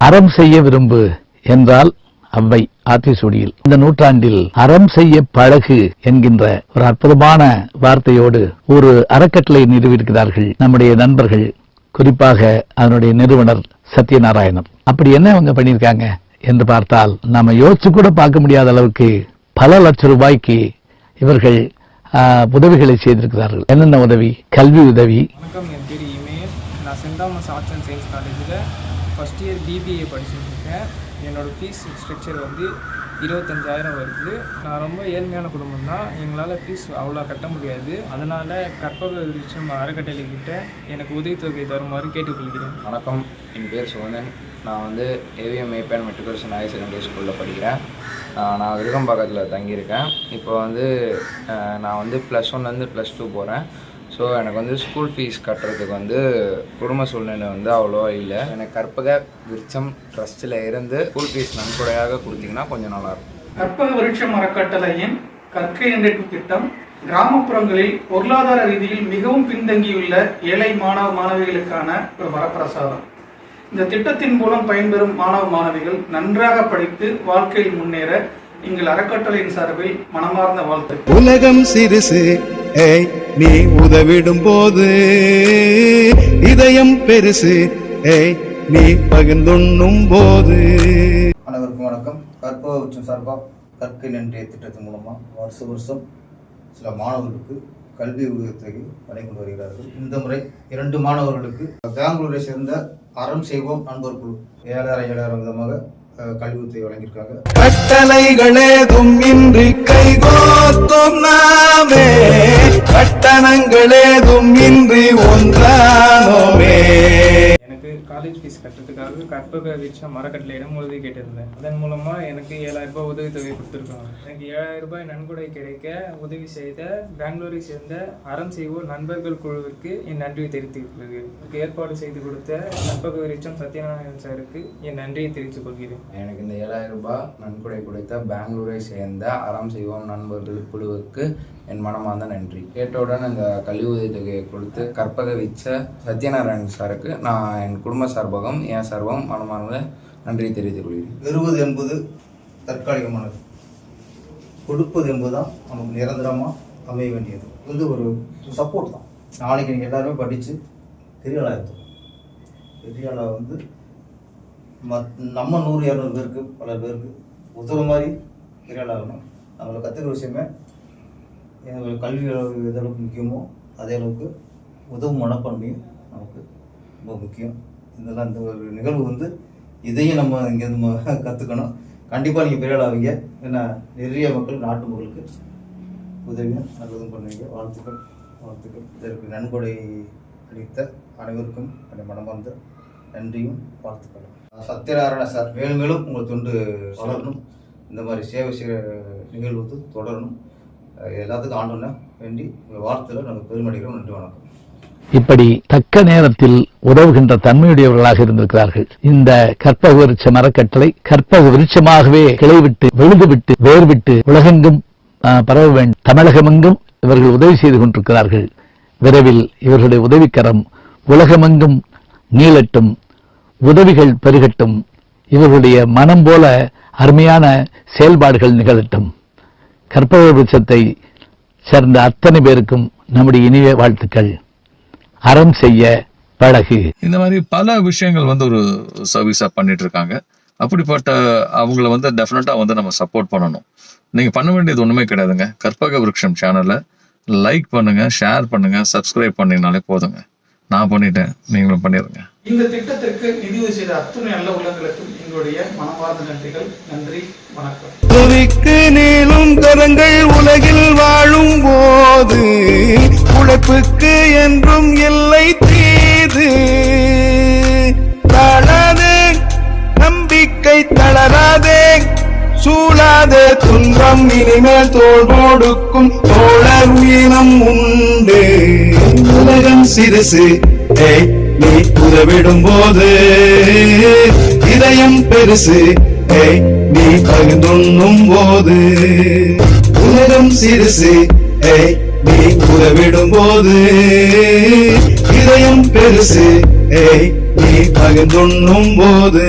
அறம் செய்ய விரும்பு என்றால் அவ்வை ஆத்திசூடியில் இந்த நூற்றாண்டில் அறம் செய்ய பழகு என்கின்ற ஒரு அற்புதமான வார்த்தையோடு ஒரு அறக்கட்டளை நிறுவியிருக்கிறார்கள் நம்முடைய நண்பர்கள் குறிப்பாக அதனுடைய நிறுவனர் சத்யநாராயணன் அப்படி என்ன அவங்க பண்ணியிருக்காங்க என்று பார்த்தால் நாம யோசிச்சு கூட பார்க்க முடியாத அளவுக்கு பல லட்சம் ரூபாய்க்கு இவர்கள் உதவிகளை செய்திருக்கிறார்கள். என்னென்ன உதவி? கல்வி உதவி. வணக்கம் என் பேர் இமேல். நான் saint Thomas arts and science காலேஜில் ஃபஸ்ட் இயர் பிபிஏ படிச்சிட்டுருக்கேன் என்னோடய ஃபீஸ் ஸ்ட்ரக்சர் வந்து இருபத்தஞ்சாயிரம் வருது. நான் ரொம்ப ஏழ்மையான குடும்பம் தான். எங்களால் ஃபீஸ் அவ்வளோ கட்ட முடியாது. அதனால் கற்பக விருட்சம் அறக்கட்டளைக்கிட்ட எனக்கு உதவித்தொகை தருமாறு கேட்டுக்கொள்கிறேன். வணக்கம். என் பேர் சுகந்தன் நான் வந்து ஏவிஎம் மேப்பேன் மெட்ரிகுலேஷன் ஹையர் செகண்டரி ஸ்கூலில் படிக்கிறேன். நான் விருகம்பாக்கத்தில் தங்கியிருக்கேன். இப்போ வந்து நான் வந்து ப்ளஸ் ஒன்லேருந்து ப்ளஸ் டூ போகிறேன் ஸோ எனக்கு வந்து ஸ்கூல் ஃபீஸ் கட்டுறதுக்கு வந்து குடும்ப சூழ்நிலை வந்து அவ்வளோவா இல்லை. எனக்கு கற்பக விருட்சம் ட்ரஸ்ட்டில் இருந்து ஸ்கூல் ஃபீஸ் நன்கொடையாக கொடுத்தீங்கன்னா கொஞ்சம் நல்லாயிருக்கும். கற்பக விருட்சம் அறக்கட்டளையின் கற்கை என்ற திட்டம் கிராமப்புறங்களில் பொருளாதார ரீதியில் மிகவும் பின்தங்கியுள்ள ஏழை மாணவ மாணவிகளுக்கான ஒரு வரப்பிரசாதம். இந்த திட்டத்தின் மூலம் பயன்பெறும் மாணவ மாணவிகள் நன்றாக படித்து வாழ்க்கையில் முன்னேற எங்கள் அறக்கட்டளையின் சார்பில் மனமார்ந்த வாழ்த்துக்கள். உலகம் சிறுசு ஏய் நீ உதவிடும் போது இதயம் பெருசு. ஏய் நீ பகிர்ந்துண்ணும் போது அனைவருக்கும் வணக்கம். கற்பக உச்சம் சார்பாக கற்கை நன்றிய திட்டத்தின் மூலமாக வருஷ வருஷம் சில மாணவர்களுக்கு கல்வி உதவித்தொகை வழங்கி வருகிறார்கள். இந்த முறை இரண்டு மாணவர்களுக்கு பெங்களூரை சேர்ந்த அறம் செய்வோம் நண்பர் குழு ஏழாயிரம் ஏழாயிரம் விதமாக கல்வி உதவி வழங்கியிருக்காங்க. கட்டளைகளேதும் இன்றி கைகோத்தும் நாமே. கட்டணங்களேதும் இன்றி ஒன்றானோமே காலேஜ் ஃபீஸ் கட்டுறதுக்காக கற்பக விருட்சம் மரக்கட்டளையிடம் உதவி கேட்டிருந்தேன். அதன் மூலமாக எனக்கு ஏழாயிரம் ரூபாய் உதவித்தொகை கொடுத்துருக்காங்க. எனக்கு ஏழாயிரம் ரூபாய் நன்கொடை கிடைக்க உதவி செய்த பெங்களூரை சேர்ந்த அறம் செய்வோர் நண்பர்கள் குழுவிற்கு என் நன்றியை தெரிவித்துக் கொள்கிறேன் எனக்கு ஏற்பாடு செய்து கொடுத்த கற்பக விருட்சம் சத்யநாராயணன் சாருக்கு என் நன்றியை தெரிவித்துக் கொள்கிறேன். எனக்கு இந்த ஏழாயிரம் ரூபாய் நன்கொடை கொடுத்த பெங்களூரை சேர்ந்த அறம் செய்வோம் நண்பர்கள் குழுவுக்கு என் மனமார்ந்த நன்றி. கேட்டவுடன் இந்த கல்வி உதவித்தொகையை கொடுத்து கற்பக வீச்ச சத்யநாராயணன் சாருக்கு நான் என் குடும்ப சார்பாகவும் என் சார்பாகவும் மனமார்ந்த நன்றியை தெரிவித்துக் கொள்கிறேன். பெறுவது என்பது தற்காலிகமானது. கொடுப்பது என்பதுதான் நமக்கு நிரந்தரமாக அமைய வேண்டியது. இது வந்து ஒரு சப்போர்ட் தான். நாளைக்கு நீங்கள் எல்லாருமே படித்து பெரிய ஆளாக இருக்கும் பெரிய ஆளாக வந்து மத் நம்ம நூறு இரநூறு பேருக்கு பல பேருக்கு உதவு மாதிரி பெரிய ஆளாகணும் நம்மளை கற்றுக்கிற விஷயமே எங்களுக்கு கல்வி அளவு எந்த அளவுக்கு முக்கியமோ அதே அளவுக்கு உதவும் மனப்பான்மையும் நமக்கு ரொம்ப முக்கியம். இதெல்லாம் இந்த ஒரு நிகழ்வு வந்து இதையும் நம்ம இங்கேருந்து கற்றுக்கணும் கண்டிப்பாக நீங்கள் பெரிய ஆளாவீங்க ஏன்னா நிறைய மக்கள் நாட்டு மக்களுக்கு உதவியும் நல்லதும் பண்ணுவீங்க. வாழ்த்துக்கள் வாழ்த்துக்கள். இதற்கு நன்கொடை அளித்த அனைவருக்கும் என்னை மனமார்ந்த நன்றியும் வாழ்த்துக்களும். சத்யநாராயண சார் மேலும் மேலும் உங்கள் தொண்டு வளரணும். இந்த மாதிரி சேவை செய்கிற நிகழ்வு வந்து தொடரணும். எல்லாத்துக்கும் ஆண்டோன்னு வேண்டி உங்கள் வார்த்தையில் நாங்கள் பெருமடைகிறோம் நன்றி வணக்கம். இப்படி தக்க நேரத்தில் உதவுகின்ற தன்மையுடையவர்களாக இருந்திருக்கிறார்கள். இந்த கற்பக விருட்ச மரக்கட்டளை கற்பக விருட்சமாகவே கிளைவிட்டு விழுதுவிட்டு வேர்விட்டு உலகெங்கும் பரவ வேண்டும் தமிழகமெங்கும் இவர்கள் உதவி செய்து கொண்டிருக்கிறார்கள். விரைவில் இவர்களுடைய உதவிக்கரம் உலகமெங்கும் நீளட்டும் உதவிகள் பெருகட்டும் இவர்களுடைய மனம் போல அருமையான செயல்பாடுகள் நிகழட்டும். கற்பக விருட்சத்தை சேர்ந்த அத்தனை பேருக்கும் நம்முடைய இனிய வாழ்த்துக்கள். அறம் செய்ய பழகு இந்த மாதிரி பல விஷயங்கள் வந்து ஒரு சர்வீஸா பண்ணிட்டு இருக்காங்க அப்படிப்பட்ட அவங்கள வந்து டெஃபினட்டா வந்து நம்ம சப்போர்ட் பண்ணணும். நீங்க பண்ண வேண்டியது ஒண்ணுமே கிடையாதுங்க. கற்பக விருட்சம் சேனலை லைக் பண்ணுங்க ஷேர் பண்ணுங்க சப்ஸ்கிரைப் பண்ணீங்கனாலே போதுங்க. நான் பண்ணிட்டேன் நீங்களும் பண்ணிடுங்க. இந்த திட்டத்திற்கு நிதியுதவி செய்த அத்துணை நல்ல உள்ளங்களுக்கும் எங்களுடைய மனமார்ந்த நன்றிகள். நன்றி வணக்கம். உதவிக்கு நீளும் கரங்கள் உலகில் வாழும் போது உழைப்புக்கு என்றும் இல்லை தீது. தளராதே நம்பிக்கை தளராதே. சூழாதே துன்பம் இனிமேல் தோல் கொடுக்கும் தோழர் உயிரம் உண்டு. உலகம் சிறுசு. நீ உதவிடும் போது. இதயம் பெருசு. நீ பகிர்ந்துண்ணும் போது. உலகம் சிறுசு. ஏய் நீ உதவிடும் போது இதயம் பெருசு. ஏய் நீ பகிர்ந்துண்ணும் போது